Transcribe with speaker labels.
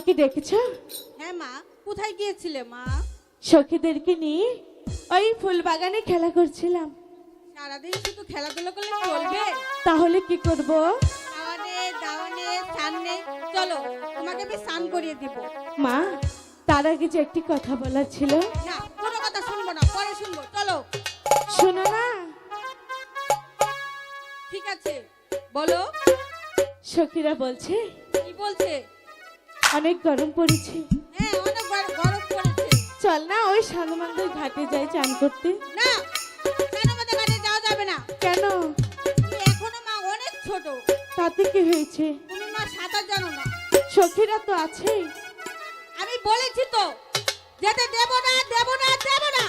Speaker 1: দেখেছ
Speaker 2: হ্যাঁ মা কোথায় গিয়েছিলে মা?
Speaker 1: সখীদেরকে নিয়ে ওই ফুল বাগানে খেলা করছিলাম।
Speaker 2: সারাদিন শুধু খেলাধুলো করলে চলবে?
Speaker 1: তাহলে কি করব?
Speaker 2: খাওয়ানে দাওয়ানে স্নানে। চলো তোমাকে আমি স্নান করিয়ে দিব।
Speaker 1: মা তার আগে যে একটি কথা বলার ছিল।
Speaker 2: না কোনো কথা শুনব না পরে শুনব। চলো।
Speaker 1: শোনো না।
Speaker 2: ঠিক আছে বলো।
Speaker 1: সখীরা বলছে
Speaker 2: কি বলছে?
Speaker 1: অনেক গরম পড়েছে।
Speaker 2: হ্যাঁ গরম পড়েছে।
Speaker 1: চল না ওই সানমান্দের ঘাটে যাই চান করতে।
Speaker 2: না যাওয়া যাবে না।
Speaker 1: কেন?
Speaker 2: এখনও মা অনেক ছোট।
Speaker 1: তাতে কি হয়েছে?
Speaker 2: তুমি মা সাঁতার জানো না।
Speaker 1: সখীরা তো আছেই
Speaker 2: আমি বলেছি তো যেতে দেব না দেব না দেব না।